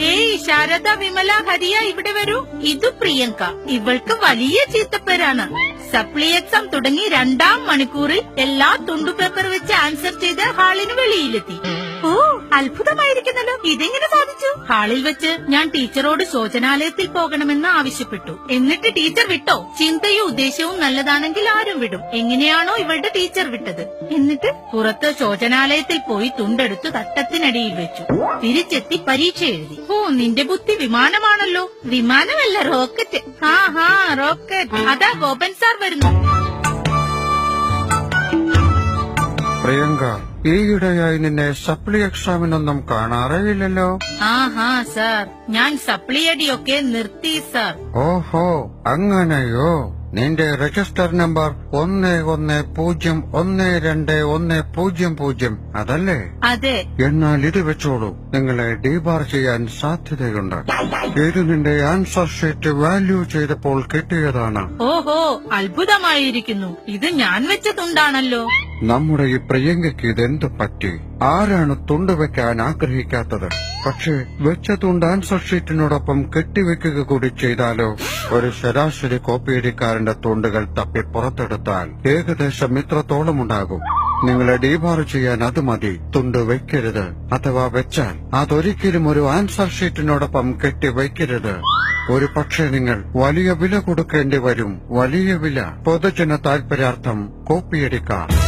ഏയ് ശാരദ വിമല ഹരിയ ഇവിടെ വരൂ. ഇത് പ്രിയങ്ക. ഇവൾക്ക് വലിയ ചീത്തപ്പേരാണ്. സപ്ലി എക്സാം തുടങ്ങി രണ്ടാം മണിക്കൂറിൽ എല്ലാ തുണ്ടു പേപ്പർ വെച്ച് ആൻസർ ചെയ്ത് ഹാളിന് വെളിയിലെത്തി. ഓ അത്ഭുതമായിരിക്കുന്നല്ലോ. ഇതെങ്ങനെ ഹാളിൽ വെച്ച് ഞാൻ ടീച്ചറോട് ശോചനാലയത്തിൽ പോകണമെന്ന് ആവശ്യപ്പെട്ടു. എന്നിട്ട് ടീച്ചർ വിട്ടോ? ചിന്തയും ഉദ്ദേശവും നല്ലതാണെങ്കിൽ ആരും വിടും. എങ്ങനെയാണോ ഇവളുടെ ടീച്ചർ വിട്ടത്. എന്നിട്ട് പുറത്ത് ശോചനാലയത്തിൽ പോയി തുണ്ടെടുത്ത് തട്ടത്തിനടിയിൽ വെച്ചു. തിരിച്ചെത്തി പരീക്ഷ എഴുതി. ഓ നിന്റെ ബുദ്ധി വിമാനമാണല്ലോ. വിമാനമല്ല റോക്കറ്റ്. ആ ഹാ റോക്കറ്റ്. അതാ ഗോപൻ സാർ വരുന്നു. പ്രിയങ്ക ഈയിടെയായി നിന്നെ സപ്ലി എക്സാമിനൊന്നും കാണാറേയില്ലല്ലോ. ആഹാ സർ. ഞാൻ സപ്ലിയടിയൊക്കെ നിർത്തി സർ. ഓഹോ അങ്ങനെയോ? നിന്റെ രജിസ്റ്റർ നമ്പർ ഒന്ന് ഒന്ന് പൂജ്യം ഒന്ന് രണ്ട് ഒന്ന് പൂജ്യം പൂജ്യം അതല്ലേ? അതെ. എന്നാൽ ഇത് വെച്ചോളൂ. നിങ്ങളെ ഡീബാർ ചെയ്യാൻ സാധ്യതയുണ്ട്. ഇത് നിന്റെ ആൻസർ ഷീറ്റ് വാല്യൂ ചെയ്തപ്പോൾ കിട്ടിയതാണ്. ഓഹോ അത്ഭുതമായിരിക്കുന്നു. ഇത് ഞാൻ വെച്ച തുണ്ടാണല്ലോ നമ്മുടെ ഈ പ്രിയങ്കയ്ക്ക് ഇതെന്ത് പറ്റി? ആരാണ് തുണ്ട് വെക്കാൻ ആഗ്രഹിക്കാത്തത്? പക്ഷേ വെച്ച തുണ്ട് ആൻസർ ഷീറ്റിനോടൊപ്പം കെട്ടിവെക്കുക കൂടി ചെയ്താലോ? ഒരു ശരാശരി കോപ്പിയടിക്കാരന്റെ തുണ്ടുകൾ തപ്പി പുറത്തെടുത്താൽ ഏകദേശം ഇത്രത്തോളം ഉണ്ടാകും. നിങ്ങളെ ഡീബാർ ചെയ്യാൻ അത് മതി. തുണ്ട് വെക്കരുത്. അഥവാ വെച്ചാൽ അതൊരിക്കലും ഒരു ആൻസർ ഷീറ്റിനോടൊപ്പം കെട്ടിവെക്കരുത്. ഒരു പക്ഷേ നിങ്ങൾ വലിയ വില കൊടുക്കേണ്ടി വരും. വലിയ വില. പൊതുജന താൽപര്യാർത്ഥം കോപ്പിയടിക്കാം.